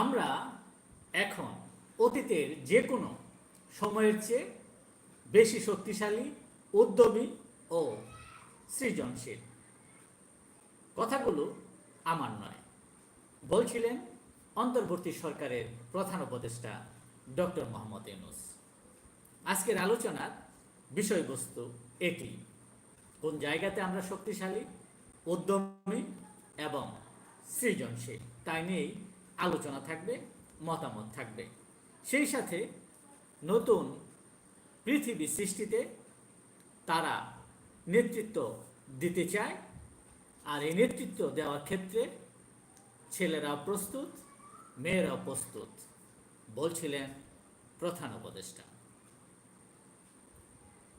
আমরা এখন অতীতের যে কোনো সময়ের চেয়ে বেশি শক্তিশালী, উদ্যমী ও সৃজনশীল। কথাগুলো আমার নয়, বলছিলেন অন্তর্বর্তী সরকারের প্রধান উপদেষ্টা ডক্টর মোহাম্মদ ইউনুস। আজকের আলোচনার বিষয়বস্তু এটি, কোন জায়গাতে আমরা শক্তিশালী, উদ্যমী এবং সৃজনশীল, তাই নিয়েই আলোচনা থাকবে, মতামত থাকবে। সেই সাথে নতুন পৃথিবী সৃষ্টিতে তারা নেতৃত্ব দিতে চায় আর এই নেতৃত্ব দেওয়ার ক্ষেত্রে ছেলেরা প্রস্তুত মেয়েরা প্রস্তুত, বলছিলেন প্রধান উপদেষ্টা।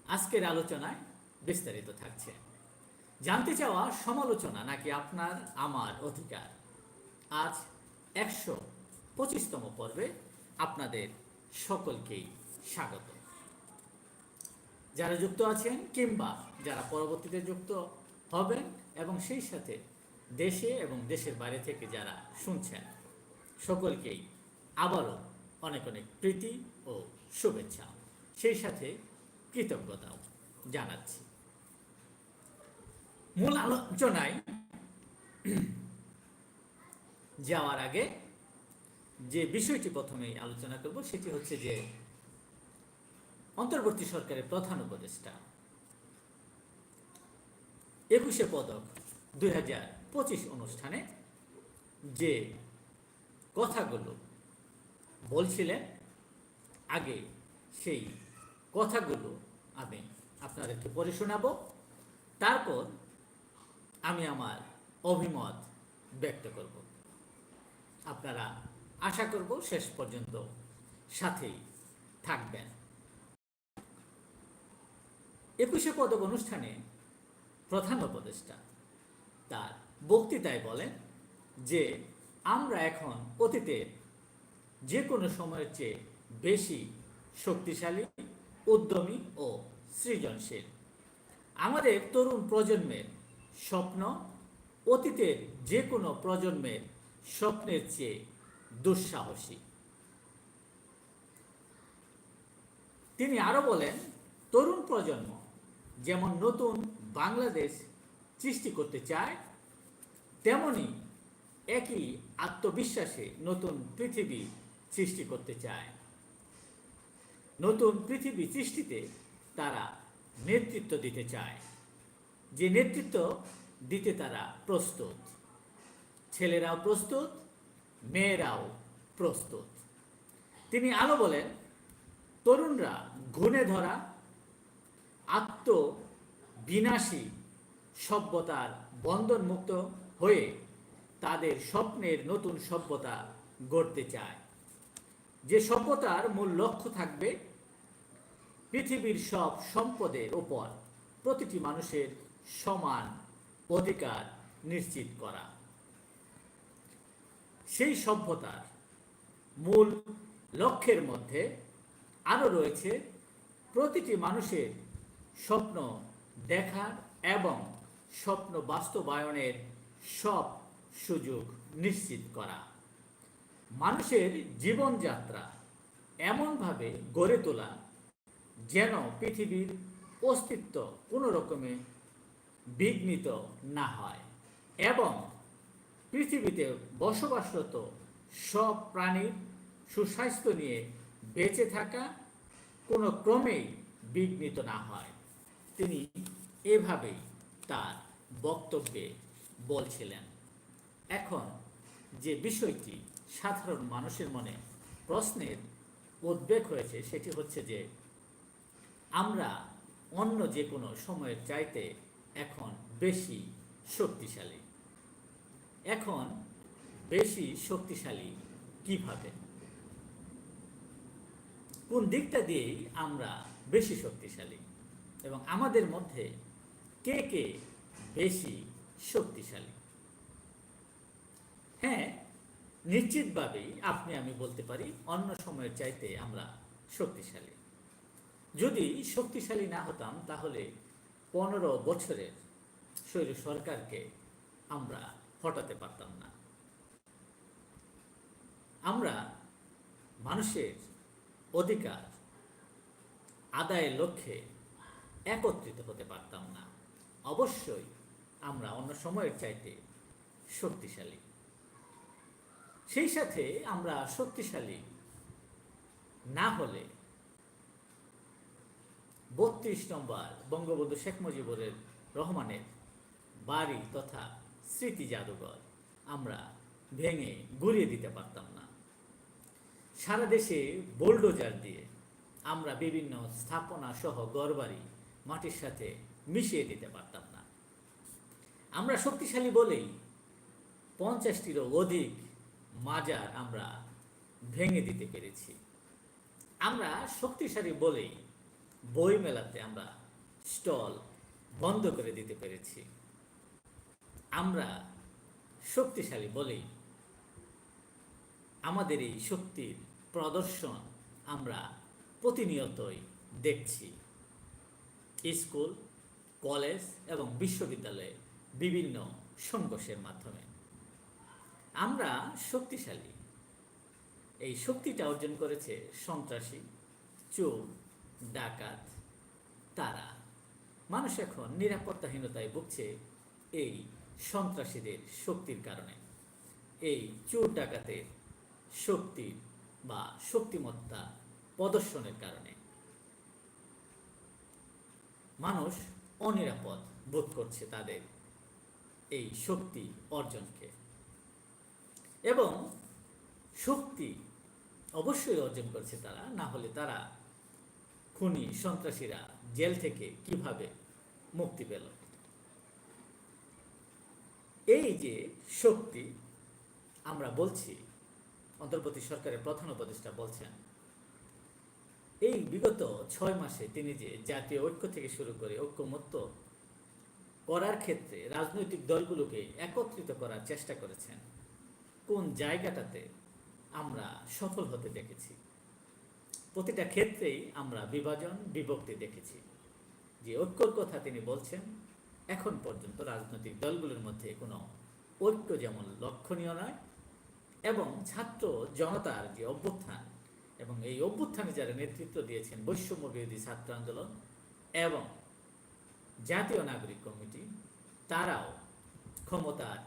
আজকের আলোচনায় বিস্তারিত থাকছে। জানতে চাওয়া সমালোচনা নাকি আপনার, আমার অধিকার? আজ একশো পঁচিশতম পর্বে আপনাদের সকলকেই স্বাগত। যারা যুক্ত আছেন কিংবা যারা পরবর্তীতে যুক্ত হবেন এবং সেই সাথে দেশে এবং দেশের বাইরে থেকে যারা শুনছেন, সকলকেই আবারও অনেক অনেক প্রীতি ও শুভেচ্ছা। সেই সাথে কৃতজ্ঞতাও জানাচ্ছি। মূল আলোচনায় যাওয়ার আগে যে বিষয়টি প্রথমেই আলোচনা করব, সেটি হচ্ছে যে অন্তর্বর্তী সরকারের প্রধান উপদেষ্টা একুশে পদক দুই হাজার পঁচিশ অনুষ্ঠানে যে কথাগুলো বলছিলেন, আগে সেই কথাগুলো আমি আপনাদেরকে পড়ে শোনাবো। তারপর আমি আমার অভিমত ব্যক্ত করব। আপনারা আশা করব শেষ পর্যন্ত সাথেই থাকবেন। একুশে পদক অনুষ্ঠানে প্রধান উপদেষ্টা তার বক্তৃতায় বলেন যে, আমরা এখন অতীতের যে কোনো সময়ের চেয়ে বেশি শক্তিশালী, উদ্যমী ও সৃজনশীল। আমাদের তরুণ প্রজন্মের স্বপ্ন অতীতের যে কোনো প্রজন্মের স্বপ্নের চেয়ে দুঃসাহসী। তিনি আরও বলেন, তরুণ প্রজন্ম যেমন নতুন বাংলাদেশ সৃষ্টি করতে চায়, তেমনি একই আত্মবিশ্বাসে নতুন পৃথিবী সৃষ্টি করতে চায়। নতুন পৃথিবী সৃষ্টিতে তারা নেতৃত্ব দিতে চায়। যে নেতৃত্ব দিতে তারা প্রস্তুত। ছেলেরাও প্রস্তুত, মেয়েরাও প্রস্তুত। তিনি আলো বলেন, তরুণরা গুণে ধরা আত্ম বিনাশী সভ্যতার বন্ধনমুক্ত হয়ে তাদের স্বপ্নের নতুন সভ্যতা গড়তে চায়। যে সভ্যতার মূল লক্ষ্য থাকবে পৃথিবীর সব সম্পদের ওপর প্রতিটি মানুষের সমান অধিকার নিশ্চিত করা। সেই সভ্যতার মূল লক্ষ্যের মধ্যে আরও রয়েছে প্রতিটি মানুষের স্বপ্ন দেখার এবং স্বপ্ন বাস্তবায়নের সব সুযোগ নিশ্চিত করা। মানুষের জীবনযাত্রা এমনভাবে গড়ে তোলা যেন পৃথিবীর অস্তিত্ব কোনো রকমে বিঘ্নিত না হয় এবং পৃথিবীতে বসবাসরত সব প্রাণীর সুস্বাস্থ্য নিয়ে বেঁচে থাকা কোনো ক্রমেই বিঘ্নিত না হয়। তিনি এভাবেই তার বক্তব্যে বলছিলেন, এখন যে বিষয়টি সাধারণ মানুষের মনে প্রশ্নের উদ্বেগ হয়েছে সেটি হচ্ছে যে, আমরা অন্য যে কোনো সময়ের চাইতে এখন বেশি শক্তিশালী। এখন বেশি শক্তিশালী কীভাবে? কোন দিকটা দিয়েই আমরা বেশি শক্তিশালী? এবং আমাদের মধ্যে কে কে বেশি শক্তিশালী? হ্যাঁ নিশ্চিতভাবেই আপনি, আমি বলতে পারি, অন্য সময়ের চাইতে আমরা শক্তিশালী। যদি শক্তিশালী না হতাম, তাহলে পনেরো বছরের স্বৈর সরকারকে আমরা হটাতে পারতাম না। আমরা মানুষের অধিকার, আদায়ের লক্ষ্যে একত্রিত হতে পারতাম না। অবশ্যই আমরা অন্য সময়ের চাইতে শক্তিশালী। সেই সাথে আমরা শক্তিশালী না হলে বত্রিশ নম্বর বঙ্গবন্ধু শেখ মুজিবুরের রহমানের বাড়ি তথা স্মৃতি জাদুঘর আমরা ভেঙে গুড়িয়ে দিতে পারতাম না। সারা দেশে বোল্ডোজার দিয়ে আমরা বিভিন্ন স্থাপনা সহ গড়বাড়ি মাটির সাথে মিশিয়ে দিতে পারতাম না। আমরা শক্তিশালী বলেই পঞ্চাশটিরও অধিক মাজার আমরা ভেঙে দিতে পেরেছি। আমরা শক্তিশালী বলেই বই মেলাতে আমরা স্টল বন্ধ করে দিতে পেরেছি। আমরা শক্তিশালী বলেই আমাদের এই শক্তির প্রদর্শন আমরা প্রতিনিয়তই দেখছি। স্কুল, কলেজ এবং বিশ্ববিদ্যালয়ে বিভিন্ন সংঘর্ষের মাধ্যমে। আমরা শক্তিশালী। এই শক্তিটা অর্জন করেছে সন্ত্রাসী, চোর, ডাকাত, তারা। মানুষ এখন নিরাপত্তাহীনতায় ভুগছে এই সন্ত্রাসীদের শক্তির কারণে। এই চোর ডাকাতের শক্তির বা শক্তিমত্তা প্রদর্শনের কারণে। মানুষ অনিরাপদ বোধ করছে তাদের এই শক্তি অর্জনকে। এবং শক্তি অবশ্যই অর্জন করছে তারা, না হলে তারা খুনি সন্ত্রাসীরা জেল থেকে কীভাবে মুক্তি পেল? এই যে শক্তি, আমরা বলছি, অন্তর্বর্তী সরকারের প্রধান উপদেষ্টা বলছেন, এই বিগত ছয় মাসে তিনি যে জাতীয় ঐক্য থেকে শুরু করে ঐক্যমত্য করার ক্ষেত্রে রাজনৈতিক দলগুলোকে একত্রিত করার চেষ্টা করেছেন, কোন জায়গাটাতে আমরা সফল হতে দেখেছি? প্রতিটা ক্ষেত্রেই আমরা বিভাজন, বিভক্তি দেখেছি। যে ঐক্যর কথা তিনি বলছেন এখন পর্যন্ত রাজনৈতিক দলগুলোর মধ্যে কোনো ঐক্য যেমন লক্ষণীয় নয় এবং ছাত্র জনতার যে অভ্যুত্থান এবং এই অভ্যুত্থানে যারা নেতৃত্ব দিয়েছেন বৈষম্য বিরোধী ছাত্র আন্দোলন এবং জাতীয় নাগরিক কমিটি, তারাও ক্ষমতার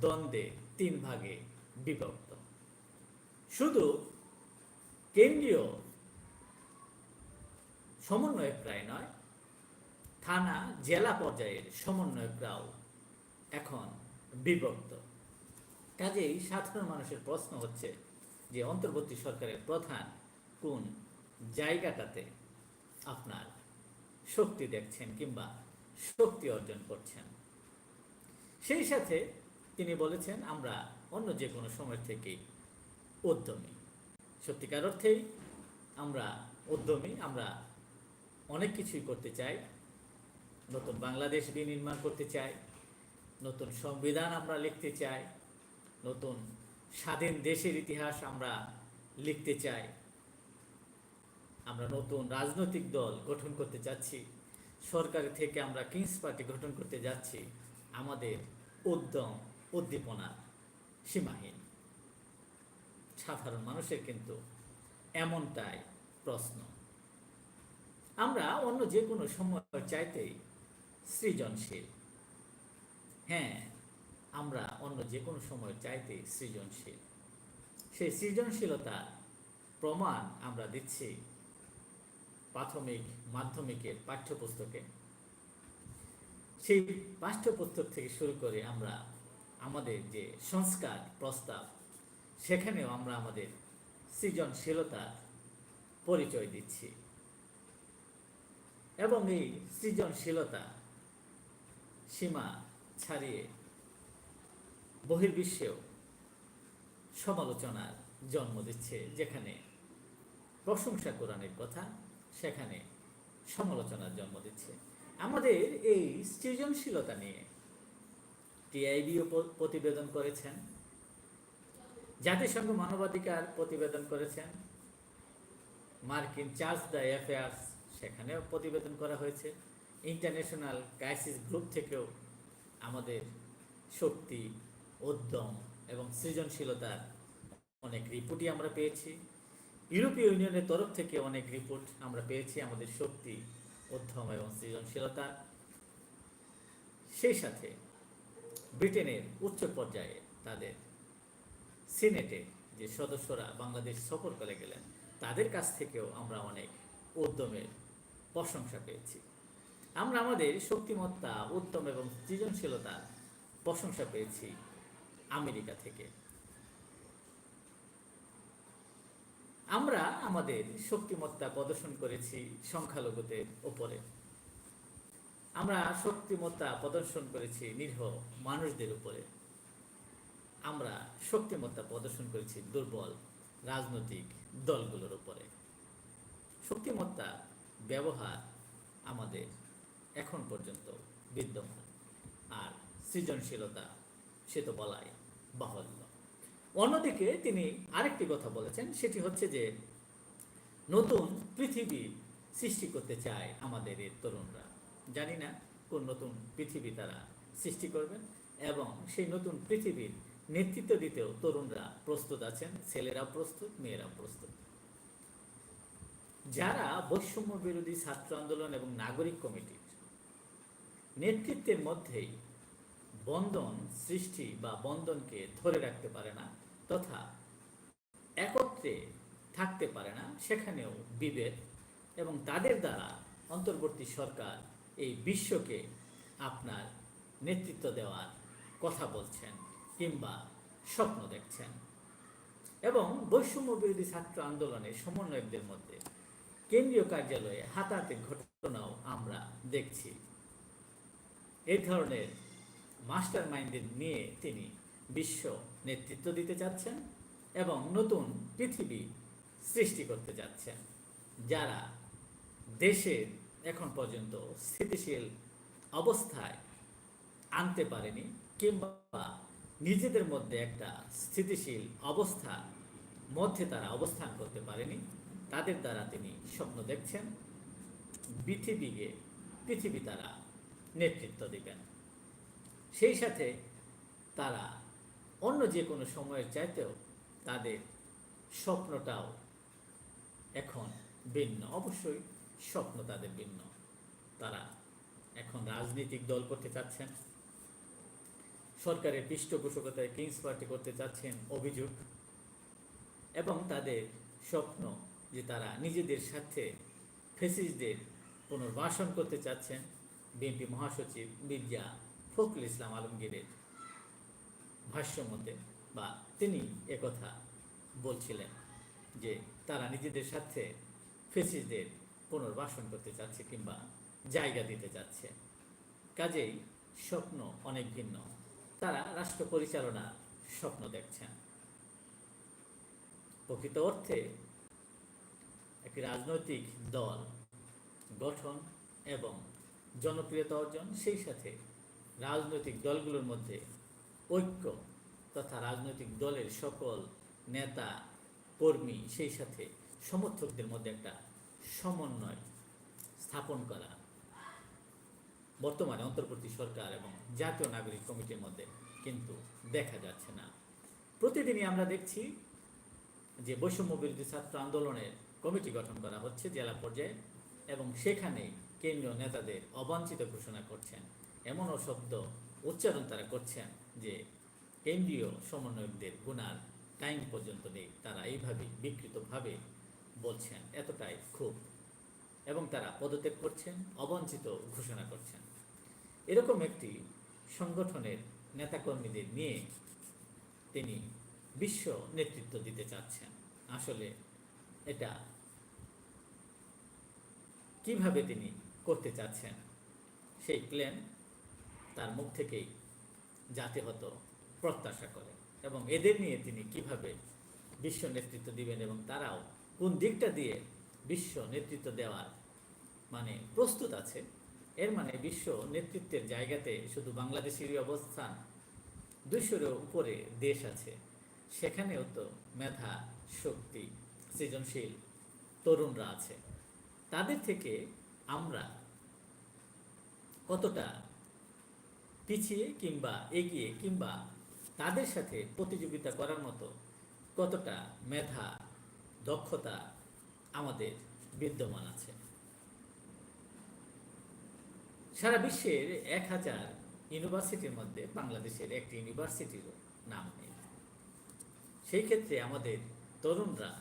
দ্বন্দ্বে তিন ভাগে বিভক্ত। শুধু কেন্দ্রীয় সমন্বয় প্রায় নয় থানা জেলা পর্যায়ের সমন্বয়করাও এখন বিভক্ত। কাজেই সাধারণ মানুষের প্রশ্ন হচ্ছে যে অন্তর্বর্তী সরকারের প্রধান কোন জায়গাটাতে আপনার শক্তি দেখছেন কিংবা শক্তি অর্জন করছেন? সেই সাথে তিনি বলেছেন, আমরা অন্য যে কোনো সময় থেকেই উদ্যমী। সত্যিকার অর্থেই আমরা উদ্যমী, আমরা অনেক কিছুই করতে চাই। নতুন বাংলাদেশ বিনির্মাণ করতে চাই, নতুন সংবিধান আমরা লিখতে চাই, নতুন স্বাধীন দেশের ইতিহাস আমরা লিখতে চাই। আমরা নতুন রাজনৈতিক দল গঠন করতে যাচ্ছি, সরকার থেকে আমরা কিংস পার্টি গঠন করতে যাচ্ছি, আমাদের উদ্যম উদ্দীপনা সীমাহীন। সাধারণ মানুষের কিন্তু এমনটাই প্রশ্ন। আমরা অন্য যে কোনো সময় চাইতেই সৃজনশীল। হ্যাঁ আমরা অন্য যে কোনো সময় চাইতে সৃজনশীল। সেই সৃজনশীলতার প্রমাণ আমরা দিচ্ছি প্রাথমিক মাধ্যমিকের পাঠ্যপুস্তকে। সেই পাঠ্যপুস্তক থেকে শুরু করে আমরা আমাদের যে সংস্কার প্রস্তাব, সেখানেও আমরা আমাদের সৃজনশীলতার পরিচয় দিচ্ছি। এবং এই সৃজনশীলতা সীমা ছাড়িয়ে বহির্বিশ্বেও সমালোচনার জন্ম দিচ্ছে যেখানে প্রশংসা কোরআনের কথা, সেখানে সমালোচনার জন্ম দিচ্ছে। আমাদের এই সৃজনশীলতা নিয়ে টিআইবিও প্রতিবেদন করেছেন, জাতিসংঘ মানবাধিকার প্রতিবেদন করেছেন, মার্কিন চার্জ দ্য অ্যাফেয়ার্স সেখানেও প্রতিবেদন করা হয়েছে। ইন্টারন্যাশনাল ক্রাইসিস গ্রুপ থেকেও আমাদের শক্তি, উদ্যম এবং সৃজনশীলতার অনেক রিপোর্টই আমরা পেয়েছি। ইউরোপীয় ইউনিয়নের তরফ থেকে অনেক রিপোর্ট আমরা পেয়েছি আমাদের শক্তি, উদ্যম এবং সৃজনশীলতা। সেই সাথে ব্রিটেনের উচ্চ পর্যায়ে তাদের সিনেটে যে সদস্যরা বাংলাদেশ সফর করে গেলেন, তাদের কাছ থেকেও আমরা অনেক উদ্যমের প্রশংসা পেয়েছি। আমরা আমাদের শক্তিমত্তা, উত্তম এবং সৃজনশীলতার প্রশংসা পেয়েছি আমেরিকা থেকে। আমরা আমাদের শক্তিমত্তা প্রদর্শন করেছি সংখ্যালঘুদের ওপরে আমরা শক্তিমত্তা প্রদর্শন করেছি নিরীহ মানুষদের উপরে। আমরা শক্তিমত্তা প্রদর্শন করেছি দুর্বল রাজনৈতিক দলগুলোর উপরে। শক্তিমত্তা ব্যবহার আমাদের এখন পর্যন্ত বিদ্যমান। আর সৃজনশীলতা, সে তো বলাই বাহুল্য। অন্যদিকে তিনি আরেকটি কথা বলেছেন, সেটি হচ্ছে যে নতুন পৃথিবী সৃষ্টি করতে চায় আমাদের এই তরুণরা। জানি না কোন নতুন পৃথিবী তারা সৃষ্টি করবেন এবং সেই নতুন পৃথিবীর নেতৃত্ব দিতেও তরুণরা প্রস্তুত আছেন ছেলেরা প্রস্তুত মেয়েরা প্রস্তুত। যারা বৈষম্য বিরোধী ছাত্র আন্দোলন এবং নাগরিক কমিটির নেতৃত্বের মধ্যেই বন্ধন সৃষ্টি বা বন্ধনকে ধরে রাখতে পারে না তথা একত্রে থাকতে পারে না, সেখানেও বিভেদ এবং তাদের দ্বারা অন্তর্বর্তী সরকার এই বিশ্বকে আপনার নেতৃত্ব দেওয়ার কথা বলছেন কিংবা স্বপ্ন দেখছেন। এবং বৈষম্য বিরোধী ছাত্র আন্দোলনের সমন্বয়কদের মধ্যে কেন্দ্রীয় কার্যালয়ে হাতাহাতির ঘটনাও আমরা দেখছি। এই ধরনের মাস্টার মাইন্ডের নিয়ে তিনি বিশ্ব নেতৃত্ব দিতে চাচ্ছেন এবং নতুন পৃথিবী সৃষ্টি করতে যাচ্ছেন যারা দেশের এখন পর্যন্ত স্থিতিশীল অবস্থায় আনতে পারেনি কিংবা নিজেদের মধ্যে একটা স্থিতিশীল অবস্থা মধ্যে তারা অবস্থান করতে পারেনি, তাদের দ্বারা তিনি স্বপ্ন দেখছেন। পৃথিবীকে, পৃথিবী তারা নেতৃত্ব দিবেন। সেই সাথে তারা অন্য যে কোনো সময়ের চাইতেও তাদের স্বপ্নটাও এখন ভিন্ন। অবশ্যই স্বপ্ন তাদের ভিন্ন। তারা এখন রাজনৈতিক দল করতে চাচ্ছেন। সরকারের পৃষ্ঠপোষকতায় কিংস পার্টি করতে চাচ্ছেন অভিযোগ। এবং তাদের স্বপ্ন যে তারা নিজেদের সাথে ফেসিসদের পুনর্বাসন করতে চাচ্ছেন। বিএনপি মহাসচিব মির্জা ফখরুল ইসলাম আলমগীরের ভাষ্য মতে বা তিনি একথা বলছিলেন যে তারা নিজেদের সাথে ফেসিসদের পুনর্বাসন করতে চাচ্ছে কিংবা জায়গা দিতে চাচ্ছে। কাজেই স্বপ্ন অনেক ভিন্ন। তারা রাষ্ট্র পরিচালনার স্বপ্ন দেখছেন। প্রকৃত অর্থে একটি রাজনৈতিক দল গঠন এবং জনপ্রিয়তা অর্জন, সেই সাথে রাজনৈতিক দলগুলোর মধ্যে ঐক্য তথা রাজনৈতিক দলের সকল নেতা, কর্মী, সেই সাথে সমর্থকদের মধ্যে একটা সমন্বয় স্থাপন করা। বর্তমানে অন্তর্বর্তী সরকার এবং জাতীয় নাগরিক কমিটির মধ্যে কিন্তু দেখা যাচ্ছে না। প্রতিদিনই আমরা দেখছি যে বৈষম্য বিরোধী ছাত্র আন্দোলনের কমিটি গঠন করা হচ্ছে জেলা পর্যায়ে এবং সেখানে কেন্দ্রীয় নেতাদের অবাঞ্ছিত ঘোষণা করছেন। এমনও শব্দ উচ্চারণ তারা করছেন যে কেন্দ্রীয় সমন্বয়কদের গুণার টাইম পর্যন্ত নেই। তারা এইভাবে বিকৃতভাবে বলছেন, এতটাই খুব এবং তারা পদত্যাগ করছেন, অবাঞ্ছিত ঘোষণা করছেন। এরকম একটি সংগঠনের নেতাকর্মীদের নিয়ে তিনি বিশ্ব নেতৃত্ব দিতে চাচ্ছেন। আসলে এটা কীভাবে তিনি করতে চাচ্ছেন, সেই প্ল্যান তার মুখ থেকেই জাতিহত প্রত্যাশা করে এবং এদের নিয়ে তিনি কীভাবে বিশ্ব নেতৃত্ব দিবেন এবং তারাও কোন দিকটা দিয়ে বিশ্ব নেতৃত্ব দেওয়ার মানে প্রস্তুত আছে, এর মানে বিশ্ব নেতৃত্বের জায়গাতে শুধু বাংলাদেশেরই অবস্থান, দুইশোরও উপরে দেশ আছে, সেখানেও তো মেধা, শক্তি, সৃজনশীল তরুণরা আছে। তাদের থেকে আমরা কতটা পিছিয়ে কিংবা এগিয়ে কিংবা তাদের সাথে প্রতিযোগিতা করার মতো কতটা মেধা, দক্ষতা আমাদের বিদ্যমান আছে? সারা বিশ্বের এক হাজার ইউনিভার্সিটির মধ্যে বাংলাদেশের একটি ইউনিভার্সিটির নাম নেই। সেই ক্ষেত্রে আমাদের তরুণরা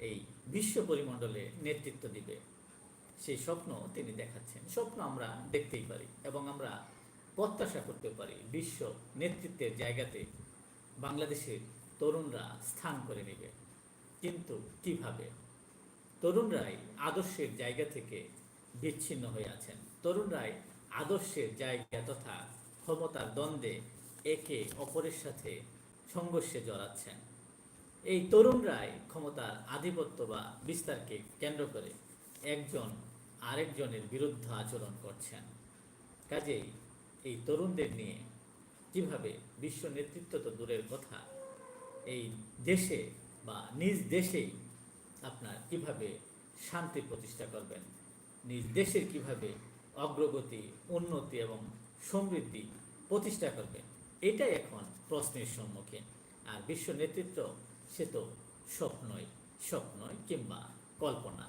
এই বিশ্ব পরিমণ্ডলে নেতৃত্ব দিবে। সেই স্বপ্ন তিনি দেখাচ্ছেন। স্বপ্ন আমরা দেখতেই পারি এবং আমরা প্রত্যাশা করতে পারি। বিশ্ব নেতৃত্বের জায়গাতে বাংলাদেশের তরুণরা স্থান করে নেবে। কিন্তু কীভাবে? তরুণরাই আদর্শের জায়গা থেকে বিচ্ছিন্ন হয়ে আছেন। তরুণরাই আদর্শের জায়গা তথা ক্ষমতার দ্বন্দ্বে একে অপরের সাথে সংঘর্ষে জড়াচ্ছেন। এই তরুণরাই ক্ষমতার আধিপত্য বা বিস্তারকে কেন্দ্র করে একজন আরেকজনের বিরুদ্ধে আচরণ করছেন। কাজেই এই তরুণদের নিয়ে কীভাবে বিশ্ব নেতৃত্ব তো দূরের কথা, এই দেশে বা নিজ দেশেই আপনার কীভাবে শান্তি প্রতিষ্ঠা করবেন, নিজ দেশের কীভাবে অগ্রগতি, উন্নতি এবং সমৃদ্ধি প্রতিষ্ঠা করবেন, এটাই এখন প্রশ্নের সম্মুখীন। আর বিশ্ব নেতৃত্ব সে তো স্বপ্নই স্বপ্নই কিংবা কল্পনা।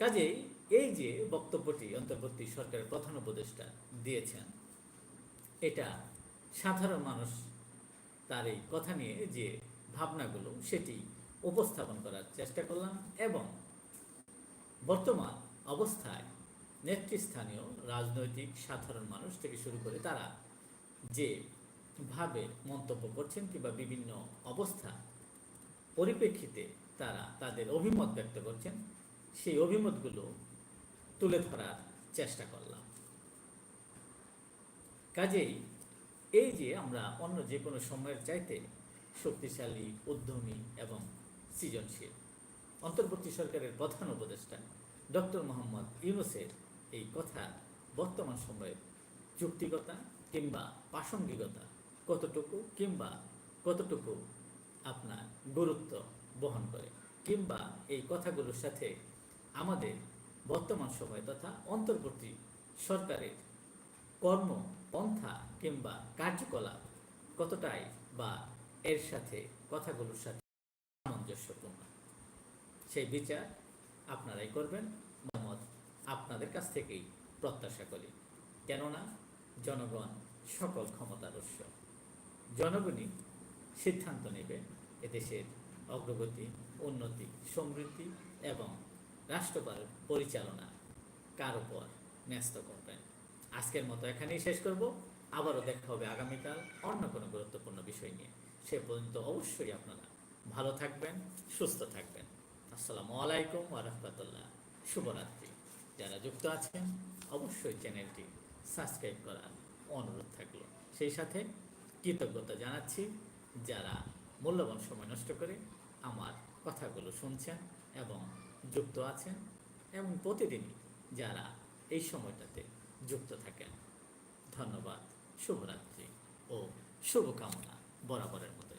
কাজেই এই যে বক্তব্যটি অন্তর্বর্তী সরকারের প্রধান উপদেষ্টা দিয়েছেন, এটা সাধারণ মানুষ তার এই কথা নিয়ে যে ভাবনাগুলো সেটি উপস্থাপন করার চেষ্টা করলাম এবং বর্তমান অবস্থায় নেতৃস্থানীয় রাজনৈতিক সাধারণ মানুষ থেকে শুরু করে তারা যে ভাবে মন্তব্য করছেন কিংবা বিভিন্ন অবস্থা পরিপ্রেক্ষিতে তারা তাদের অভিমত ব্যক্ত করছেন, সেই অভিমতগুলো তুলে ধরার চেষ্টা করলাম। কাজেই এই যে আমরা অন্য যে কোনো সময়ের চাইতে শক্তিশালী, উদ্যমী এবং সৃজনশীল অন্তর্বর্তী সরকারের প্রধান উপদেষ্টা ডক্টর মোহাম্মদ ইউনুসের এই কথা বর্তমান সময়ের যুক্তিকতা কিংবা প্রাসঙ্গিকতা কতটুকু কিংবা কতটুকু আপনার গুরুত্ব বহন করে কিংবা এই কথাগুলোর সাথে আমাদের বর্তমান সময় তথা অন্তর্বর্তী সরকারের কর্ম, পন্থা কিংবা কার্যকলাপ কতটাই বা এর সাথে কথাগুলোর সাথে সামঞ্জস্যপূর্ণ? সেই বিচার আপনারাই করবেন। মতামত আপনাদের কাছ থেকেই প্রত্যাশা করি। কেননা জনগণ সকল ক্ষমতার উৎস জনগণই সিদ্ধান্ত নেবে এদেশের অগ্রগতি, উন্নতি, সমৃদ্ধি এবং রাষ্ট্র পরিচালনা, কার উপর? ন্যস্ত করবেন। আজকের মতো এখানেই শেষ করব। আবারও দেখা হবে আগামীকাল অন্য কোনো গুরুত্বপূর্ণ বিষয় নিয়ে। সে পর্যন্ত অবশ্যই আপনারা ভালো থাকবেন, সুস্থ থাকবেন। আসসালামু আলাইকুম ওরহমতুল্লাহ শুভরাত্রি। যারা যুক্ত আছেন, অবশ্যই চ্যানেলটি সাবস্ক্রাইব করার অনুরোধ থাকল। সেই সাথে কৃতজ্ঞতা জানাচ্ছি যারা মূল্যবান সময় নষ্ট করে আমার কথাগুলো শুনছেন এবং যুক্ত আছেন এবং প্রতিদিনই যারা এই সময়টাতে যুক্ত থাকেন ধন্যবাদ, শুভরাত্রি ও শুভকামনা বরাবরের মতো।